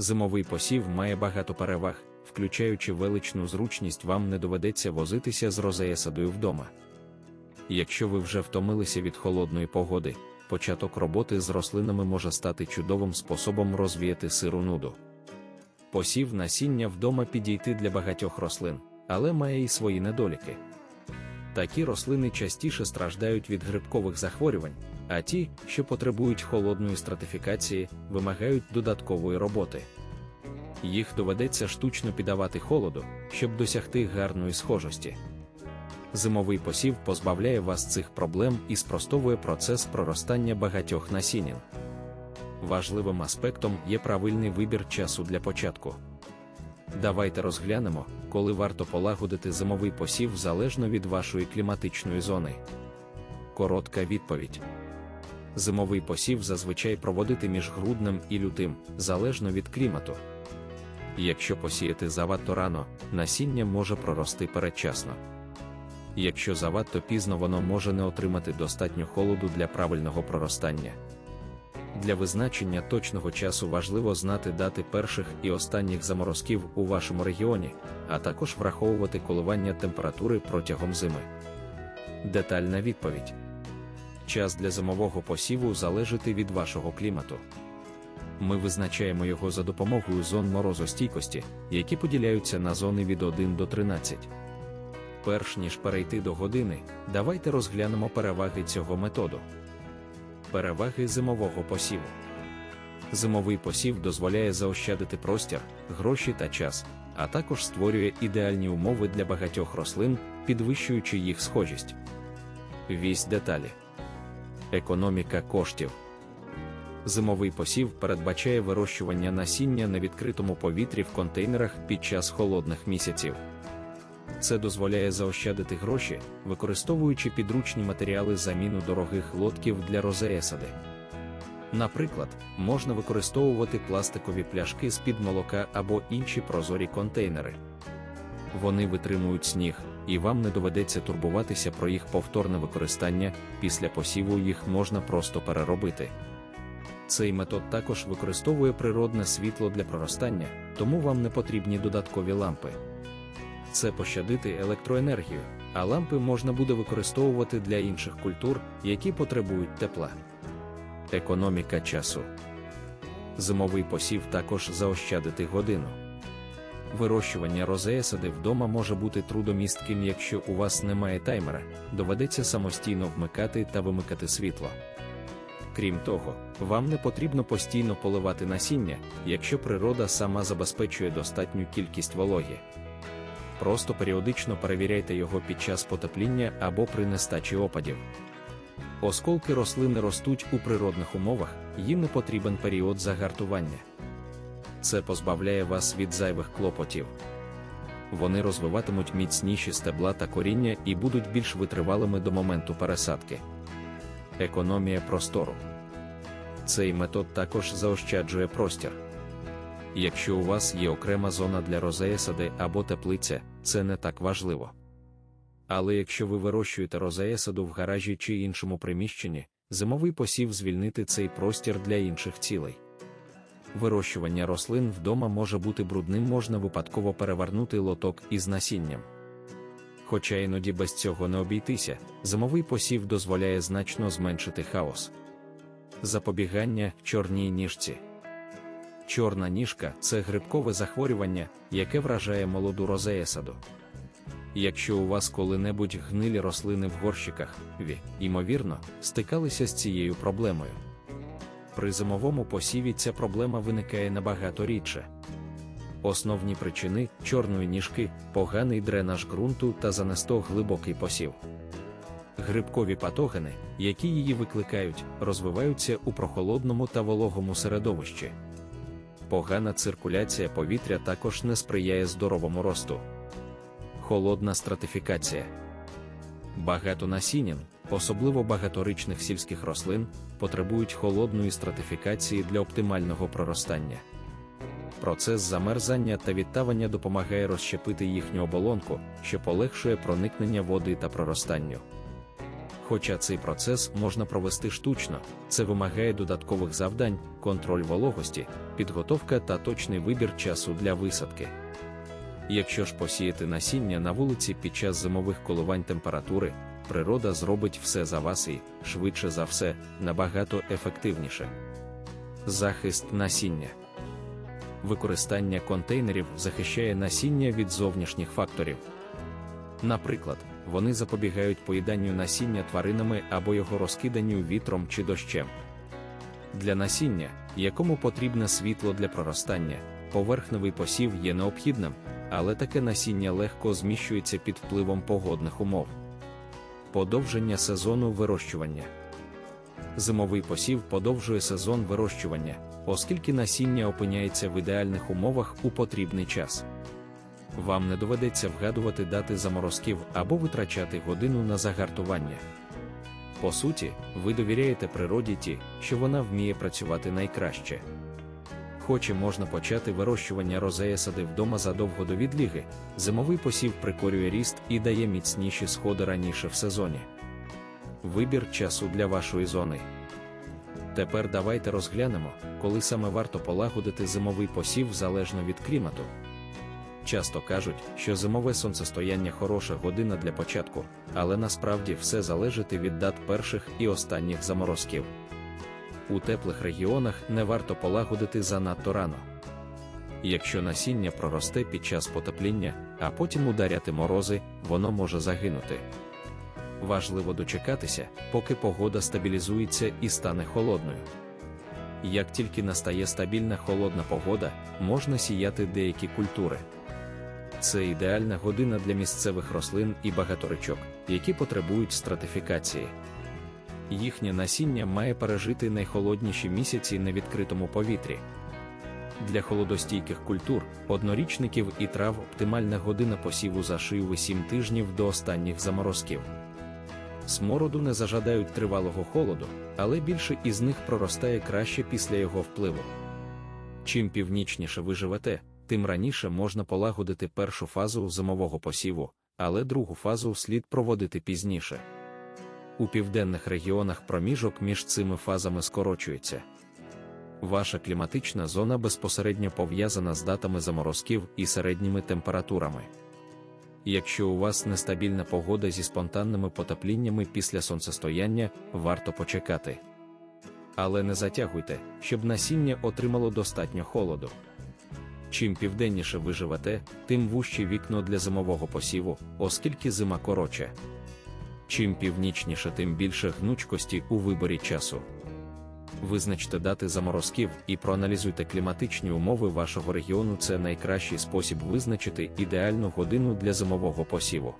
Зимовий посів має багато переваг, включаючи величну зручність, вам не доведеться возитися з розеясадою вдома. Якщо ви вже втомилися від холодної погоди, початок роботи з рослинами може стати чудовим способом розвіяти сиру нуду. Посів насіння вдома підійти для багатьох рослин, але має і свої недоліки. Такі рослини частіше страждають від грибкових захворювань, а ті, що потребують холодної стратифікації, вимагають додаткової роботи. Їх доведеться штучно піддавати холоду, щоб досягти гарної схожості. Зимовий посів позбавляє вас цих проблем і спростовує процес проростання багатьох насінин. Важливим аспектом є правильний вибір часу для початку. Давайте розглянемо, коли варто полагодити зимовий посів залежно від вашої кліматичної зони. Коротка відповідь. Зимовий посів зазвичай проводити між груднем і лютим, залежно від клімату. Якщо посіяти завадто рано, насіння може прорости передчасно. Якщо завадто пізно воно може не отримати достатньо холоду для правильного проростання. Для визначення точного часу важливо знати дати перших і останніх заморозків у вашому регіоні, а також враховувати коливання температури протягом зими. Детальна відповідь: час для зимового посіву залежить від вашого клімату. Ми визначаємо його за допомогою зон морозостійкості, які поділяються на зони від 1 до 13. Перш ніж перейти до години, давайте розглянемо переваги цього методу. Переваги зимового посіву. Зимовий посів дозволяє заощадити простір, гроші та час, а також створює ідеальні умови для багатьох рослин, підвищуючи їх схожість. Вісь деталі. Економіка коштів. Зимовий посів передбачає вирощування насіння на відкритому повітрі в контейнерах під час холодних місяців. Це дозволяє заощадити гроші, використовуючи підручні матеріали заміну дорогих лотків для розеесади. Наприклад, можна використовувати пластикові пляшки з-під молока або інші прозорі контейнери. Вони витримують сніг, і вам не доведеться турбуватися про їх повторне використання, після посіву їх можна просто переробити. Цей метод також використовує природне світло для проростання, тому вам не потрібні додаткові лампи. Це пощадити електроенергію, а лампи можна буде використовувати для інших культур, які потребують тепла. Економіка часу. Зимовий посів також заощадити годину. Вирощування розеесади вдома може бути трудомістким, якщо у вас немає таймера, доведеться самостійно вмикати та вимикати світло. Крім того, вам не потрібно постійно поливати насіння, якщо природа сама забезпечує достатню кількість вологи. Просто періодично перевіряйте його під час потепління або при нестачі опадів. Осколки рослини ростуть у природних умовах, їм не потрібен період загартування. Це позбавляє вас від зайвих клопотів. Вони розвиватимуть міцніші стебла та коріння і будуть більш витривалими до моменту пересадки. Економія простору. Цей метод також заощаджує простір. Якщо у вас є окрема зона для розеясади або теплиця, це не так важливо. Але якщо ви вирощуєте розеясаду в гаражі чи іншому приміщенні, зимовий посів звільнити цей простір для інших цілей. Вирощування рослин вдома може бути брудним, можна випадково перевернути лоток із насінням. Хоча іноді без цього не обійтися, зимовий посів дозволяє значно зменшити хаос. Запобігання чорній ніжці. Чорна ніжка це грибкове захворювання, яке вражає молоду розеясаду. Якщо у вас коли-небудь гнилі рослини в горщиках, ви, ймовірно, стикалися з цією проблемою. При зимовому посіві ця проблема виникає набагато рідше. Основні причини чорної ніжки, поганий дренаж ґрунту та занесто глибокий посів. Грибкові патогени, які її викликають, розвиваються у прохолодному та вологому середовищі. Погана циркуляція повітря також не сприяє здоровому росту. Холодна стратифікація. Багато насінин, особливо багаторичних сільських рослин, потребують холодної стратифікації для оптимального проростання. Процес замерзання та відтавання допомагає розщепити їхню оболонку, що полегшує проникнення води та проростанню. Хоча цей процес можна провести штучно, це вимагає додаткових завдань, контроль вологості, підготовка та точний вибір часу для висадки. Якщо ж посіяти насіння на вулиці під час зимових коливань температури, природа зробить все за вас і, швидше за все, набагато ефективніше. Захист насіння. Використання контейнерів захищає насіння від зовнішніх факторів. Наприклад, вони запобігають поїданню насіння тваринами або його розкиданню вітром чи дощем. Для насіння, якому потрібне світло для проростання, поверхневий посів є необхідним, але таке насіння легко зміщується під впливом погодних умов. Подовження сезону вирощування. Зимовий посів подовжує сезон вирощування, оскільки насіння опиняється в ідеальних умовах у потрібний час. Вам не доведеться вгадувати дати заморозків або витрачати годину на загартування. По суті, ви довіряєте природі ті, що вона вміє працювати найкраще. Хоч і можна почати вирощування розея сади вдома задовго до відліги, зимовий посів прикорює ріст і дає міцніші сходи раніше в сезоні. Вибір часу для вашої зони. Тепер давайте розглянемо, коли саме варто полагодити зимовий посів залежно від клімату. Часто кажуть, що зимове сонцестояння хороша година для початку, але насправді все залежить від дат перших і останніх заморозків. У теплих регіонах не варто полагодити занадто рано. Якщо насіння проросте під час потепління, а потім ударяти морози, воно може загинути. Важливо дочекатися, поки погода стабілізується і стане холодною. Як тільки настає стабільна холодна погода, можна сіяти деякі культури. Це ідеальна година для місцевих рослин і багаторичок, які потребують стратифікації. Їхнє насіння має пережити найхолодніші місяці на відкритому повітрі. Для холодостійких культур, однорічників і трав оптимальна година посіву за 6-7 тижнів до останніх заморозків. Смороду не зажадають тривалого холоду, але більше із них проростає краще після його впливу. Чим північніше ви живете, тим раніше можна полагодити першу фазу зимового посіву, але другу фазу слід проводити пізніше. У південних регіонах проміжок між цими фазами скорочується. Ваша кліматична зона безпосередньо пов'язана з датами заморозків і середніми температурами. Якщо у вас нестабільна погода зі спонтанними потепліннями після сонцестояння, варто почекати. Але не затягуйте, щоб насіння отримало достатньо холоду. Чим південніше ви живете, тим вужче вікно для зимового посіву, оскільки зима коротша. Чим північніше, тим більше гнучкості у виборі часу. Визначте дати заморозків і проаналізуйте кліматичні умови вашого регіону. Це найкращий спосіб визначити ідеальну годину для зимового посіву.